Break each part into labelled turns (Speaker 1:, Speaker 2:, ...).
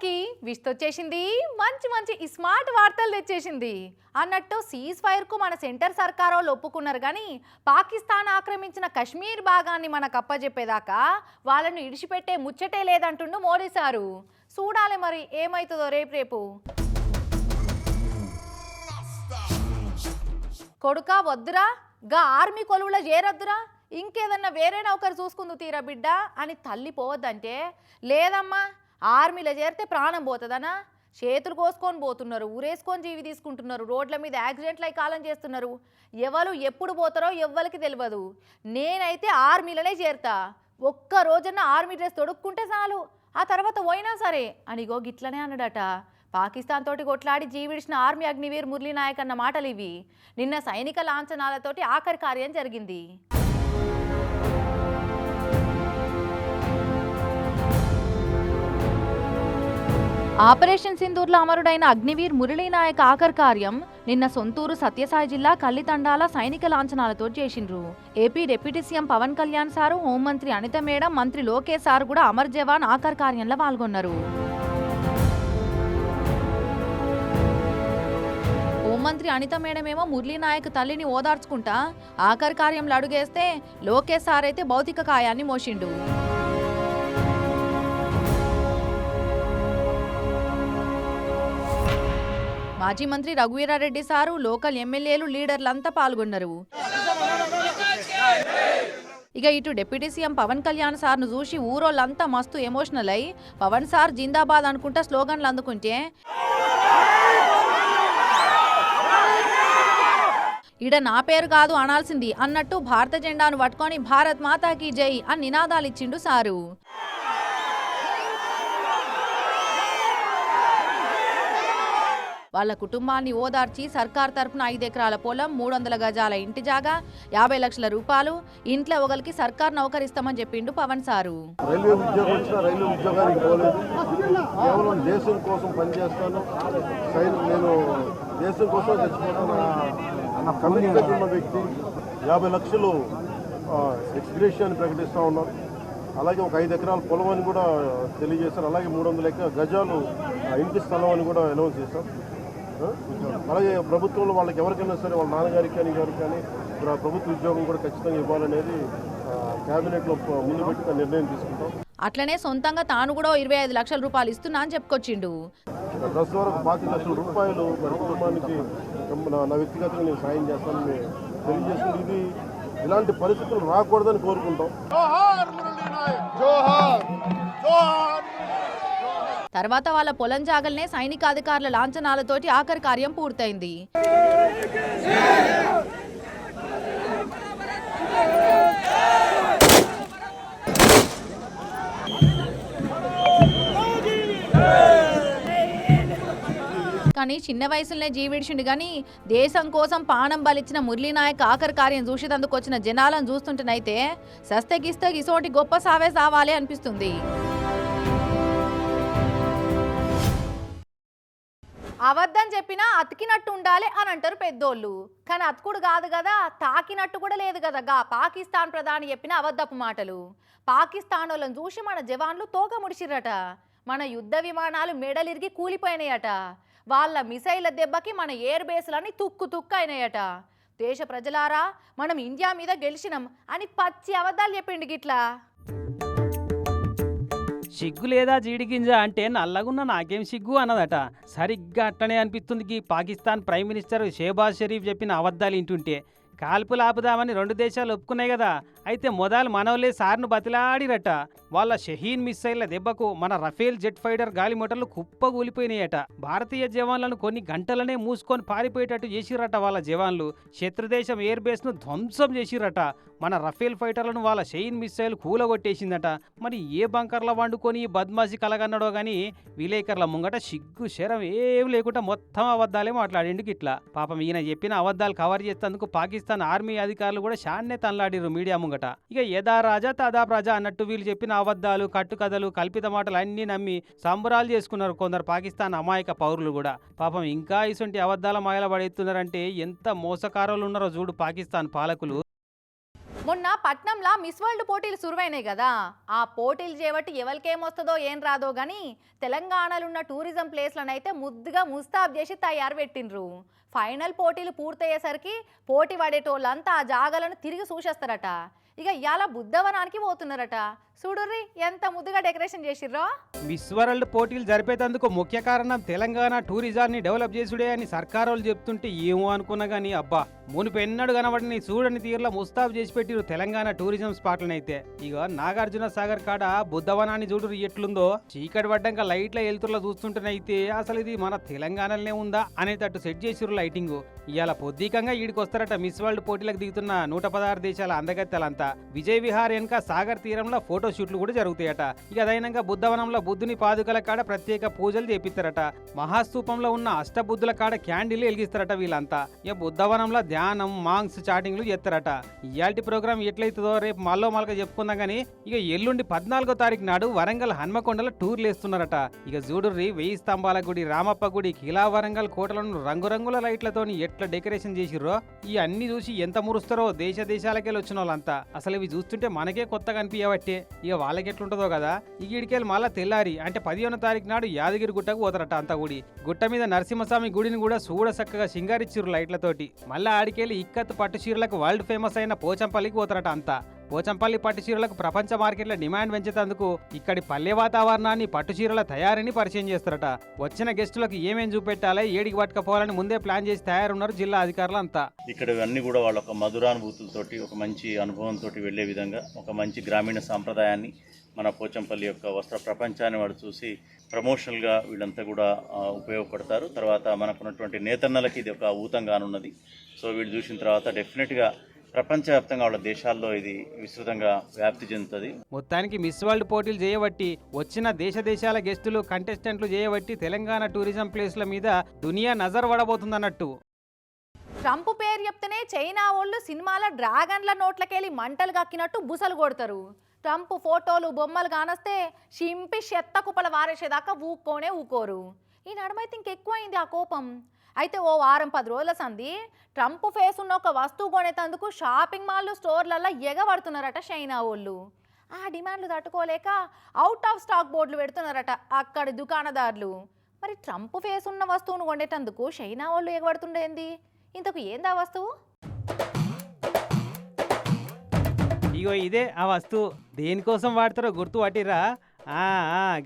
Speaker 1: అందరికీ విస్తొచ్చేసింది మంచి మంచి స్మార్ట్ వార్తలు తెచ్చేసింది. అన్నట్టు సీజ్ ఫైర్కు మన సెంటర్ సర్కార్ వాళ్ళు ఒప్పుకున్నారు కానీ పాకిస్తాన్ ఆక్రమించిన కశ్మీర్ భాగాన్ని మనకు అప్పజెప్పేదాకా వాళ్ళను ఇడిచిపెట్టే ముచ్చటే లేదంటుండు మోడీ సారు. చూడాలి మరి ఏమవుతుందో రేపు రేపు. కొడుకా వద్దురా? గా ఆర్మీ కొలువులో చేరొద్దురా? ఇంకేదన్నా వేరే నౌకరు చూసుకుందు తీరా బిడ్డ? అని తల్లి పోవద్దంటే లేదమ్మా ఆర్మీలో చేరితే ప్రాణం పోతుందనా? చేతులు కోసుకొని పోతున్నారు ఊరేసుకొని జీవి తీసుకుంటున్నారు రోడ్ల మీద యాక్సిడెంట్లు అయి కాలం చేస్తున్నారు. ఎవరు ఎప్పుడు పోతారో ఎవ్వరికి తెలియదు నేనైతే ఆర్మీలోనే చేరుతా. ఒక్క రోజున ఆర్మీ డ్రెస్ తొడుక్కుంటే చాలు. ఆ తర్వాత పోయినా సరే అనిగో గిట్లనే అన్నాడట. పాకిస్తాన్ తోటి కొట్లాడి జీవిడిచిన ఆర్మీ అగ్నివీర్ మురళీ నాయక్ అన్న మాటలు ఇవి నిన్న సైనిక లాంఛనాలతోటి ఆఖరి కార్యం జరిగింది. ఆపరేషన్ సింధూర్లో అమరుడైన అగ్నివీర్ మురళీనాయక్ ఆఖర్ కార్యం నిన్న సొంతూరు సత్యసాయి జిల్లా కల్లితండాల సైనిక లాంఛనాలతో చేసిండ్రు. AP deputy CM Pavan Kalyan sir హోంమంత్రి అనిత మేడం మంత్రి లోకేష్ సార్ కూడా అమర్ జవాన్ ఆఖర్ కార్యంలో పాల్గొన్నారు. హోంమంత్రి అనిత మేడమేమో మురళీనాయక్ తల్లిని ఓదార్చుకుంటా ఆఖర్ కార్యంలో అడుగేస్తే లోకేష్ సార్ అయితే భౌతిక కాయాన్ని మోసిండు. మాజీ మంత్రి రఘువీరారెడ్డి సారు లోకల్ ఎమ్మెల్యేలు లీడర్లంతా పాల్గొన్నారు. ఇక ఇటు డిప్యూటీ సీఎం పవన్ కళ్యాణ్ సార్ను చూసి ఊరోళ్ళంతా మస్తు ఎమోషనల్ అయి పవన్ సార్ జిందాబాద్ అనుకుంటా స్లోగన్లు అందుకుంటే ఇడ నా పేరు కాదు అనాల్సింది అన్నట్టు భారత జెండాను పట్టుకొని భారత్ మాతాకి జై అని నినాదాలు ఇచ్చిండు సారు. వాళ్ళ కుటుంబాన్ని ఓదార్చి సర్కార్ తరఫున ఐదు ఎకరాల పొలం మూడు వందల గజాల ఇంటి జాగా యాభై లక్షల రూపాయలు ఇంట్లో ఒకరికి సర్కార్ నౌకరిస్తామని చెప్పిండు పవన్ సారు.
Speaker 2: రైల్వే ఉద్యోగం వచ్చినా రైల్వే ఉద్యోగానికి పోలేదు. కేవలం దేశం కోసం పనిచేస్తాను. నేను దేశం కోసం ఉన్న వ్యక్తి యాభై లక్షలు ఎక్స్ప్రెషన్ ప్రకటిస్తూ ఉన్నారు. అలాగే ఒక ఐదు ఎకరాల పొలం అని కూడా తెలియజేశారు. అలాగే మూడు వందల ఎకరా గజాలు ఇంటి స్థలం అని కూడా అనౌన్స్ చేశాం అలాగే ప్రభుత్వంలో వాళ్ళకి ఎవరికైనా సరే వాళ్ళ నాన్నగారికి కానీ గారికి కానీ ప్ర- ప్రభుత్వ ఉద్యోగం కూడా ఖచ్చితంగా ఇవ్వాలనేది క్యాబినెట్లో ముందు పెట్టి నిర్ణయం తీసుకుంటాం.
Speaker 1: అట్లనే సొంతంగా తాను కూడా ఇరవై ఐదు లక్షల రూపాయలు ఇస్తున్నా అని చెప్పుకొచ్చిండు.
Speaker 2: వరకు లక్షల రూపాయలు మరి కుటుంబానికి నా- నా వ్యక్తిగతంగా నేను సాయం చేస్తానని తెలియజేస్తుంది ఇది ఇలాంటి పరిస్థితులు రాకూడదని కోరుకుంటాం.
Speaker 1: తర్వాత వాళ్ళ పొలం జాగల్నే సైనికాధికారుల లాంఛనాలతోటి ఆఖరి కార్యం పూర్తయింది. కానీ చిన్న వయసులోనే జీవిడిచిండు కానీ దేశం కోసం పానం బలిచ్చిన మురళీనాయక్ ఆఖరి కార్యం చూసేటందుకు వచ్చిన జనాలను చూస్తుంటేనైతే సస్తెగిస్తే ఇసోటి గొప్ప సావే సావాలి అనిపిస్తుంది. అబద్ధం చెప్పినా అతికినట్టు ఉండాలి అని అంటారు పెద్దోళ్ళు. కానీ అతుకుడు కాదు కదా తాకినట్టు కూడా లేదు కదా. గా పాకిస్తాన్ ప్రధాని చెప్పిన అబద్ధపు మాటలు. పాకిస్తాన్ వాళ్ళని చూసి మన జవాన్లు తోక ముడిచిర్రట. మన యుద్ధ విమానాలు మెడలిరిగి కూలిపోయినాయట. వాళ్ళ మిసైల దెబ్బకి మన ఎయిర్ బేస్లన్నీ తుక్కు తుక్కు అయినాయట. దేశ ప్రజలారా మనం ఇండియా మీద గెలిచినాం అని పచ్చి అబద్ధాలు చెప్పిండు గిట్లా.
Speaker 3: సిగ్గు లేదా జీడిగింజ అంటే నల్లగున్న నాకేం సిగ్గు అన్నదట. సరిగ్గా అట్టనే అనిపిస్తుంది పాకిస్తాన్ ప్రైమ్ మినిస్టర్ షేబాజ్ షరీఫ్ చెప్పిన అబద్ధాలు వింటుంటే. కాల్పులు ఆపుదామని రెండు దేశాలు ఒప్పుకున్నాయి కదా. అయితే మొదలు మనవలే సార్ను బతిలాడిరట. వాళ్ళ షహీన్ మిస్సైళ్ళ దెబ్బకు మన రఫేల్ జెట్ ఫైటర్ గాలి కుప్పగూలిపోయినాయట భారతీయ జవాన్లను కొన్ని గంటలనే మూసుకొని పారిపోయేటట్టు చేసిరట వాళ్ళ జవాన్లు. శత్రుదేశం ఎయిర్ బేస్ను ధ్వంసం చేసిరట. మన రఫేల్ ఫైటర్లను వాళ్ళ షెయిన్ మిస్సైల్ కూలగొట్టేసిందట. మరి ఏ బంకర్ల వండుకొని ఈ బద్మాసి కలగన్నాడో గాని విలేకరుల ముంగట సిగ్గు శరం ఏం లేకుండా మొత్తం అబద్ధాలే మాట్లాడేందుకు ఇట్లా పాపం ఈయన చెప్పిన అబద్ధాలు కవర్ చేసేందుకు పాకిస్తాన్ ఆర్మీ అధికారులు కూడా షాన్నే తనలాడిరు మీడియా ముంగట. ఇక యథా రాజా తదా ప్రజా అన్నట్టు వీళ్ళు చెప్పిన అబద్ధాలు కట్టుకథలు కల్పిత మాటలు అన్నీ నమ్మి సంబరాలు చేసుకున్నారు కొందరు పాకిస్తాన్ అమాయక పౌరులు కూడా. పాపం ఇంకా ఇటువంటి అబద్ధాల మాయల పడేస్తున్నారంటే ఎంత మోసకారులు ఉన్నారో చూడు పాకిస్తాన్ పాలకులు.
Speaker 1: మొన్న పట్నంలో మిస్ వరల్డ్ పోటీలు సురువైనాయి కదా. ఆ పోటీలు చేయబట్టి ఎవరికేమొస్తుందో ఏం రాదో కానీ తెలంగాణలో ఉన్న టూరిజం ప్లేస్లను అయితే ముద్దుగా ముస్తాబ్ చేసి తయారు పెట్టిండ్రు. ఫైనల్ పోటీలు పూర్తయ్యేసరికి పోటీ పడేటోళ్ళంతా ఆ జాగాలను తిరిగి చూసేస్తారట. ఇక ఇవాళ బుద్ధవనానికి పోతున్నారట. చూడుర్రి ఎంత ముద్దుగా డెకరేషన్ చేసిర్రో.
Speaker 3: మిస్ వరల్డ్ పోటీలు జరిపేటందుకు ముఖ్య కారణం తెలంగాణ టూరిజాన్ని డెవలప్ చేసుడే అని సర్కారోళ్ళు చెప్తుంటే ఏమో అనుకున్నా కానీ అబ్బా మునుపు ఎన్నడు కనబడిని చూడని తీరులో ముస్తాబు చేసి పెట్టిరు తెలంగాణ టూరిజం స్పాట్లనైతే. ఇక నాగార్జున సాగర్ కాడ బుద్ధవనాన్ని చూడు ఎట్లుందో. చీకటి పడ్డాక లైట్ల వెళ్తుర్లో చూస్తుంటేనైతే అసలు ఇది మన తెలంగాణలోనే ఉందా అనేటట్టు సెట్ చేసిరు లైటింగ్. ఇవాళ పొద్దికంగా ఈడికి వస్తారట మిస్ వరల్డ్ పోటీలకు దిగుతున్న నూట పదహారు దేశాల అందగత్తెలంతా విజయ్ విహార్ వెనుక సాగర్ తీరంలో ఫోటో షూట్లు కూడా జరుగుతాయట. ఇక అదైనాక బుద్ధవనంలో బుద్ధుని పాదుకల కాడ ప్రత్యేక పూజలు చేపిస్తారట. మహాస్తూపంలో ఉన్న అష్టబుద్ధుల కాడ క్యాండిల్ వెలిగిస్తారట వీళ్ళంతా. ఇక బుద్ధవనంలో ధ్యానం మాంగ్స్ చాటింగ్లు చేస్తారట. ఇయాల్టి ప్రోగ్రామ్ ఎట్లయితుందో రేపు మల్లో మలక చెప్పుకుందాం గానీ ఇక ఎల్లుండి పద్నాలుగో తారీఖు నాడు వరంగల్ హన్మకొండలో టూర్లు వేస్తున్నారట. ఇక జూడుర్రి వెయ్యి స్తంభాల గుడి రామప్ప గుడి కిలా వరంగల్ కోటలను రంగురంగుల లైట్లతోని ఎట్లా డెకరేషన్ చేసిర్రో ఈ అన్ని చూసి ఎంత మురుస్తారో దేశ దేశాలకెళ్ళి వచ్చిన వాళ్ళంతా. అసలు ఇవి చూస్తుంటే మనకే కొత్తగా అనిపించబట్టే ఇక వాళ్ళకి ఎట్లుంటుందో కదా ఈ గిడికెళ్ళి మళ్ళా తెల్లారి అంటే పదిహేనో తారీఖు నాడు యాదగిరి గుట్టకు పోతారట అంతా గుడి. గుట్ట మీద నరసింహస్వామి గుడిని కూడా చూడ చక్కగా సింగారిచ్చిరు లైట్లతోటి. మళ్ళా ఆడికెళ్ళి ఇక్కత్ పట్టు చీరలకు వరల్డ్ ఫేమస్ అయిన పోచంపల్లికి పోతారట అంతా. పోచంపల్లి పట్టు చీరలకు ప్రపంచ మార్కెట్లో డిమాండ్ పెంచేందుకు ఇక్కడి పల్లె వాతావరణాన్ని పట్టు చీరల తయారీని పరిచయం చేస్తారట. వచ్చిన గెస్టులకు ఏమేం చూపెట్టాలి ఏడికి పట్టుకపోవాలని ముందే ప్లాన్ చేసి తయారున్నారు జిల్లా అధికారులు అంతా
Speaker 4: ఇక్కడ అన్ని కూడా వాళ్ళ ఒక మధురానుభూతులతోటి ఒక మంచి అనుభవంతో వెళ్ళే విధంగా ఒక మంచి గ్రామీణ సాంప్రదాయాన్ని మన పోచంపల్లి యొక్క వస్త్ర ప్రపంచాన్ని వాడు చూసి ప్రమోషనల్గా వీళ్ళంతా కూడా ఉపయోగపడతారు. తర్వాత మనకున్నటువంటి నేతన్నలకి ఇది ఒక ఊతంగానున్నది సో వీళ్ళు చూసిన తర్వాత డెఫినెట్గా ప్రపంచవ్యాప్తంగా వాళ్ళ దేశాల్లో ఇది విస్తృతంగా వ్యాప్తి చెందుతుంది.
Speaker 3: మొత్తానికి మిస్ వరల్డ్ పోటీలు చేయబట్టి వచ్చిన దేశ దేశాల గెస్టులు కంటెస్టెంట్లు చేయబట్టి తెలంగాణ టూరిజం ప్లేస్ల మీద దునియా నజర్ పడబోతుందన్నట్టు.
Speaker 1: ట్రంప్ పేరు చెప్తేనే చైనా వాళ్ళు సినిమాల డ్రాగన్ల నోట్లకెళ్ళి మంటలు కక్కినట్టు బుసలు కొడతారు. ట్రంప్ ఫోటోలు బొమ్మలు కానొస్తే షింపి చెత్త కుప్పల వారేసేదాకా ఊక్కోనే ఊకోరు. ఈ నడమైతే ఇంకెక్కువైంది ఆ కోపం. అయితే ఓ వారం పది రోజుల సంది ట్రంప్ ఫేస్ ఉన్న ఒక వస్తువు కొనేటందుకు షాపింగ్ మాల్లు స్టోర్లల్లో ఎగబడుతున్నారట చైనా వాళ్ళు ఆ డిమాండ్లు తట్టుకోలేక అవుట్ ఆఫ్ స్టాక్ బోర్డులు పెడుతున్నారట అక్కడి దుకాణదారులు. మరి ట్రంప్ ఫేస్ ఉన్న వస్తువును కొనేటందుకు చైనా వాళ్ళు ఎగబడుతుండేంది ఇంతకు ఏందా వస్తువు?
Speaker 3: ఇగో ఇదే ఆ వస్తువు. దేనికోసం వాడతారో గుర్తు పట్టిరా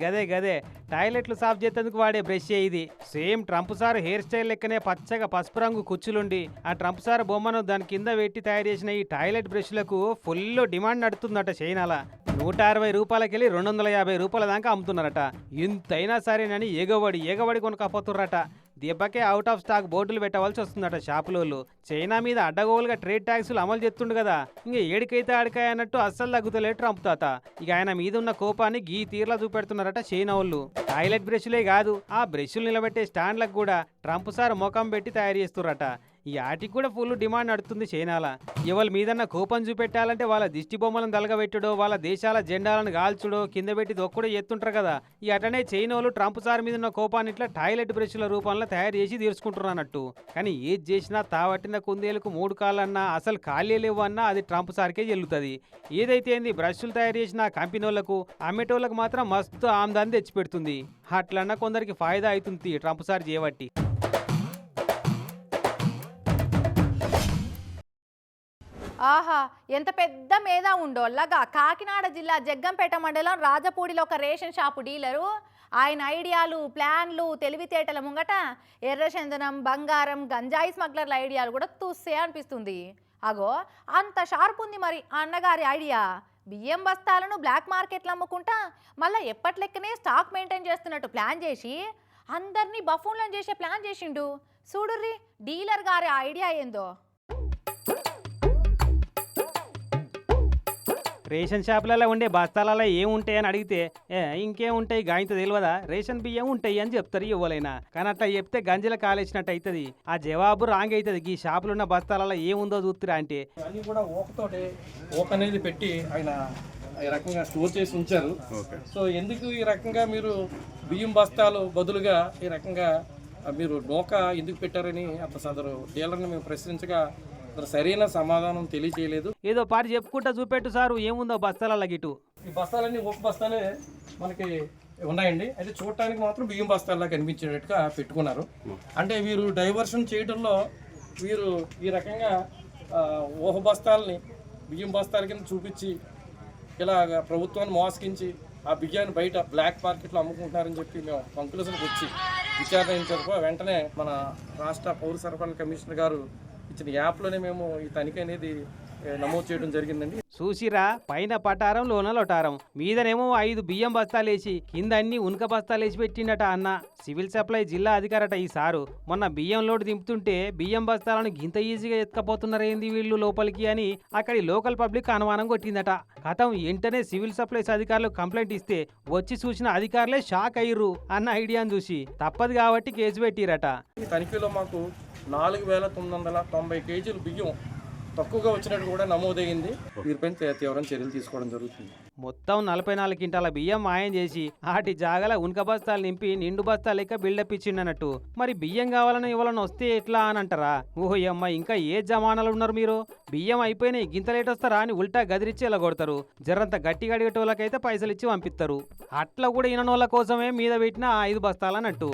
Speaker 3: గదే గదే. టాయిలెట్లు సాఫ్ చేసేందుకు వాడే బ్రష్ ఇది? Same Trump sir hair style లెక్కనే పచ్చగా పసుపు రంగు కుచ్చులుండి ఆ ట్రంప్ సార్ బొమ్మను దాని కింద పెట్టి తయారు చేసిన ఈ టాయిలెట్ బ్రష్లకు ఫుల్ డిమాండ్ నడుతుందట చైనాల. నూట అరవై రూపాయలకెళ్ళి రెండు వందల యాభై రూపాయల దాకా అమ్ముతున్నారట. ఇంతైనా సరేనని ఎగవడి ఎగబడి కొనకపోతుర్రట. దెబ్బకే అవుట్ ఆఫ్ స్టాక్ బోర్డులు పెట్టవలసి వస్తుందట షాపులోళ్ళు. చైనా మీద అడ్డగోలుగా ట్రేడ్ ట్యాక్సులు అమలు చేస్తుండు కదా. ఇంక ఏడికైతే ఆడికాయ అన్నట్టు అస్సలు తగ్గుతలే ట్రంప్ తాత. ఇక ఆయన మీద ఉన్న కోపాన్ని గీ తీర్లా చూపెడుతున్నారట చైనా వాళ్ళు. టాయిలెట్ బ్రష్లే కాదు ఆ బ్రష్లు నిలబెట్టే స్టాండ్లకు కూడా ట్రంప్ సార్ ముఖం పెట్టి తయారు చేస్తున్నారట ఈ ఆటికి కూడా ఫుల్ డిమాండ్ నడుతుంది చైనాల. ఎవరి మీదన్న కోపం చూపెట్టాలంటే వాళ్ళ దిష్టి బొమ్మలను దలగబెట్టుడో వాళ్ళ దేశాల జెండాలను గాల్చుడో కింద పెట్టి దొక్కడో ఎత్తుంటారు కదా. ఈ అటనే చైనాలు ట్రంప్ సార్ మీద ఉన్న కోపాన్ని ఇట్లా టాయిలెట్ బ్రష్ల రూపంలో తయారు చేసి తీర్చుకుంటున్నారు అన్నట్టు. కానీ ఏది చేసినా తావట్టిన కుందేలకు మూడు కాళ్ళన్నా అసలు ఖాళీ లేవు అన్నా అది ట్రంప్ సార్కే చెల్లుతుంది ఏదైతే ఏంది బ్రష్లు తయారు చేసిన కంపెనీ వాళ్ళకు అమ్మేటోళ్ళకు మాత్రం మస్తు ఆమ్దాన్ని తెచ్చిపెడుతుంది. అట్లన్నా కొందరికి ఫాయిదా అవుతుంది ట్రంప్ సార్ చేయబట్టి.
Speaker 1: ఆహా ఎంత పెద్ద మేధా ఉండోళ్ళగా. కాకినాడ జిల్లా జగ్గంపేట మండలం రాజపూడిలో ఒక రేషన్ షాపు డీలరు. ఆయన ఐడియాలు ప్లాన్లు తెలివితేటల ముంగట ఎర్రచందనం బంగారం గంజాయి స్మగ్లర్ల ఐడియాలు కూడా చూస్తే అనిపిస్తుంది. అగో అంత షార్ప్ ఉంది మరి అన్నగారి ఐడియా. బియ్యం బస్తాలను బ్లాక్ మార్కెట్లో అమ్ముకుంటా మళ్ళీ ఎప్పట్లెక్కనే స్టాక్ మెయింటైన్ చేస్తున్నట్టు ప్లాన్ చేసి అందరినీ బఫూన్లను చేసే ప్లాన్ చేసిండు. చూడుర్రి డీలర్ గారి ఐడియా ఏందో.
Speaker 3: రేషన్ షాపులలో ఉండే బస్తాలలో ఏముంటాయి అని అడిగితే ఏ ఇంకేముంటాయి? గాయంత తెలియదా రేషన్ బియ్యం ఉంటాయి అని చెప్తారు ఎవరైనా కానీ అట్లా చెప్తే గంజల కాలేసినట్టు అవుతుంది ఆ జవాబు రాంగ్ అవుతుంది ఈ షాపులో ఉన్న బస్తాలలో ఏముందో చూస్తురా అంటే.
Speaker 5: అన్ని కూడా ఓకతోటి ఓక అనేది పెట్టి ఆయన ఈ రకంగా స్టోర్ చేసి ఉంచారు. సో ఎందుకు ఈ రకంగా మీరు బియ్యం బస్తాలు బదులుగా ఈ రకంగా మీరు నోక ఎందుకు పెట్టారని అంత సదరు డీలర్ని మేము ప్రశ్నించగా సరైన సమాధానం తెలియచేయలేదు.
Speaker 3: ఏదో పారి చెప్పుకుంటా చూపెట్టు సారు ఏముందో బస్తాల గిటు.
Speaker 5: ఈ బస్తాలన్నీ ఒక బస్తాలే మనకి ఉన్నాయండి. అయితే చూడటానికి మాత్రం బియ్యం బస్తాల్లా కనిపించేటట్టుగా పెట్టుకున్నారు. అంటే వీరు డైవర్షన్ చేయడంలో వీరు ఈ రకంగా ఊహ బస్తాలని బియ్యం బస్తాల కింద చూపించి ఇలాగ ప్రభుత్వాన్ని మోసగించి ఆ బియ్యాన్ని బయట బ్లాక్ మార్కెట్లో అమ్ముకుంటున్నారని చెప్పి మేము కంక్లూజన్కి వచ్చి విచారించారు వెంటనే మన రాష్ట్ర పౌర సరఫరాల కమిషనర్ గారు ఇచ్చిన యాప్లోనే మేము ఈ తనిఖీ అనేది నమోదు చేయడం జరిగిందండి.
Speaker 3: చూసిరా పైన పటారం లోన లొటారం. మీదనేమో ఐదు బియ్యం బస్తాలేసి కింద అన్ని ఉనక బస్తాలేసి పెట్టిండట అన్న. సివిల్ సప్లై జిల్లా అధికారట ఈ సారు. మొన్న బియ్యం లోడ్ దింపుతుంటే బియ్యం బస్తాలను గింత ఈజీగా ఎత్తుకపోతున్నారేంది వీళ్ళు లోపలికి అని అక్కడి లోకల్ పబ్లిక్ అనుమానం కొట్టిందట. కథం వెంటనే సివిల్ సప్లైస్ అధికారులు కంప్లైంట్ ఇస్తే వచ్చి చూసిన అధికారులే షాక్ అయ్యిర్రు అన్న ఐడియాను చూసి. తప్పదు కాబట్టి కేసు పెట్టిరట.
Speaker 5: ఈ తనిఖీలో మాకు నాలుగు వేల తొమ్మిది వందల తొంభై కేజీలు బియ్యం తక్కువగా వచ్చినట్టు కూడా నమోదయ్యింది. వీరిపై తీవ్రం చర్యలు తీసుకోవడం జరుగుతుంది.
Speaker 3: మొత్తం నలభై నాలుగు క్వింటాల బియ్యం మాయం చేసి ఆటి జాగల ఉనక బస్తాలు నింపి నిండు బస్తాలు లెక్క బిల్డప్ ఇచ్చిండనట్టు మరి బియ్యం కావాలని ఇవ్వాలని వస్తే ఎట్లా అని అంటారా? ఓహో అమ్మ ఇంకా ఏ జమానాలు ఉన్నారు మీరు? బియ్యం అయిపోయినాయి గింత లేట్ వస్తారా అని ఉల్టా గదిరిచ్చి ఇలా కొడతారు. జరంత గట్టిగా అడిగేటోళ్ళకైతే పైసలు ఇచ్చి పంపిస్తారు అట్లా కూడా ఇననోళ్ళ కోసమే మీద పెట్టిన ఐదు బస్తాలన్నట్టు.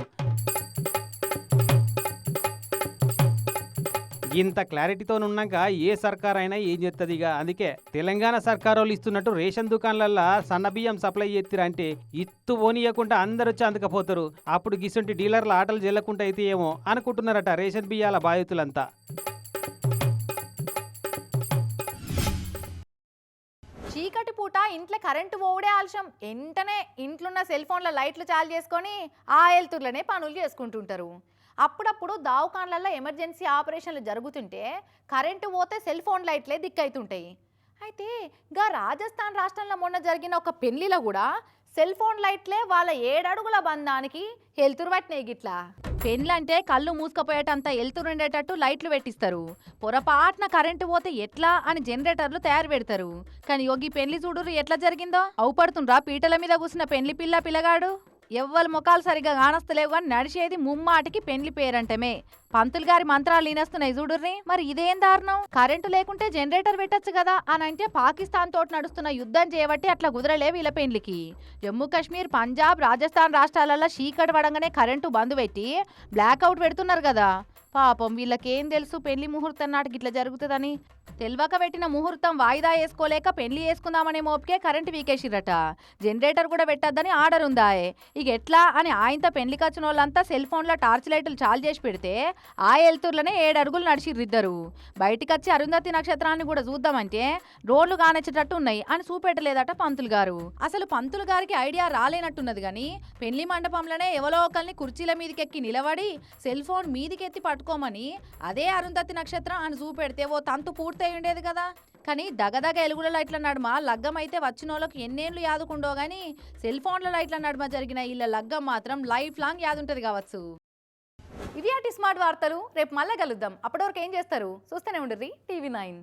Speaker 3: ఇంత క్లారిటీతో ఉన్నాక ఏ సర్కార్ అయినా ఏం చేస్తుంది ఇక అందుకే తెలంగాణ సర్కార్ వాళ్ళు ఇస్తున్నట్టు రేషన్ దుకాణాలల్లో సన్న బియ్యం సప్లై చేస్తారు అంటే ఇత్తు ఓనియకుండా అందరు వచ్చి అందుకపోతారు అప్పుడు గిసుంటి డీలర్ల ఆటలు జల్లకుండా అయితే ఏమో అనుకుంటున్నారట రేషన్ బియ్యాల బాధితులంతా.
Speaker 1: చీకటి పూట ఇంట్లో కరెంటు పోవడే ఆలస్యం. వెంటనే ఇంట్లున్న సెల్ ఫోన్ల లైట్లు చాలు చేసుకొని ఆ ఎల్తుర్లనే పనులు చేసుకుంటుంటారు. అప్పుడప్పుడు దావకాన్లలో ఎమర్జెన్సీ ఆపరేషన్లు జరుగుతుంటే కరెంటు పోతే సెల్ ఫోన్ లైట్లే దిక్కైతుంటాయి. అయితే గా రాజస్థాన్ రాష్ట్రంలో మొన్న జరిగిన ఒక పెళ్ళిలో కూడా సెల్ ఫోన్ లైట్లే వాళ్ళ ఏడడుగుల బంధానికి ఎలుతురు పట్టినాయి గిట్లా. పెళ్ళంటే కళ్ళు మూసుకపోయేటంత వెళ్తురుండేటట్టు లైట్లు పెట్టిస్తారు. పొరపాటున కరెంటు పోతే ఎట్లా అని జనరేటర్లు తయారు పెడతారు. కానీ యోగి పెళ్ళి చూడురు ఎట్లా జరిగిందో? అవుపడుతుండ్రా పీటల మీద కూసిన పెళ్ళి పిల్ల పిల్లగాడు? ఎవ్వరి ముఖాలు సరిగ్గా కానస్తలేవు కానీ నడిచేది ముమ్మాటికి పెండ్లి పేరంటమే. పంతులు గారి మంత్రాలు ఈనేస్తున్నాయి చూడుర్రి. మరి ఇదేం దారుణం? కరెంటు లేకుంటే జనరేటర్ పెట్టొచ్చు కదా అని అంటే పాకిస్తాన్ తోటి నడుస్తున్న యుద్ధం చేయబట్టి అట్లా కుదరలే వీళ్ళ పెండ్లికి. జమ్మూ కాశ్మీర్ పంజాబ్ రాజస్థాన్ రాష్ట్రాలలో చీకటి పడంగానే కరెంటు బంద్ పెట్టి బ్లాక్అవుట్ పెడుతున్నారు కదా. పాపం వీళ్ళకేం తెలుసు పెళ్ళి ముహూర్తం నాటికి ఇట్లా జరుగుతుందని. తెలివక పెట్టిన ముహూర్తం వాయిదా వేసుకోలేక పెళ్ళి వేసుకుందామనే మోపికే కరెంటు వీకేసిరట జనరేటర్ కూడా పెట్టద్దని ఆర్డర్ ఉందాయే. ఇక ఎట్లా అని ఆయనతో పెళ్ళికి వచ్చిన వాళ్ళంతా సెల్ ఫోన్లో టార్చ్ లైట్లు చాలు చేసి పెడితే ఆ ఎలుతుర్లనే ఏడరుగులు నడిచిర్రిద్దరు బయటికి వచ్చి అరుంధతి నక్షత్రాన్ని కూడా చూద్దామంటే రోడ్లు కానొచ్చేటట్టు ఉన్నాయి అని చూపెట్టలేదట పంతులు గారు. అసలు పంతులు గారికి ఐడియా రాలేనట్టున్నది కానీ పెళ్ళి మండపంలోనే ఎవరో ఒకరిని కుర్చీల మీదకెక్కి నిలబడి సెల్ ఫోన్ మీదికెత్తి పట్టుకోమని అదే అరుంధతి నక్షత్రం అని చూపెడితే ఓ తంతు పూర్తయి ఉండేది కదా. కానీ దగదగ ఎలుగుల లైట్ల నడుమ లగ్గం అయితే వచ్చిన వాళ్ళకి ఎన్నేళ్ళు యాదుకుండో గానీ సెల్ ఫోన్ల లైట్ల నడుమ జరిగిన వీళ్ళ లగ్గం మాత్రం లైఫ్ లాంగ్ యాదుంటది కావచ్చు. ఇవి అటు స్మార్ట్ వార్తలు రేపు మళ్ళీ కలుద్దాం. అప్పటివరకు ఏం చేస్తారు? చూస్తూనే ఉండర్రి టీవీ నైన్.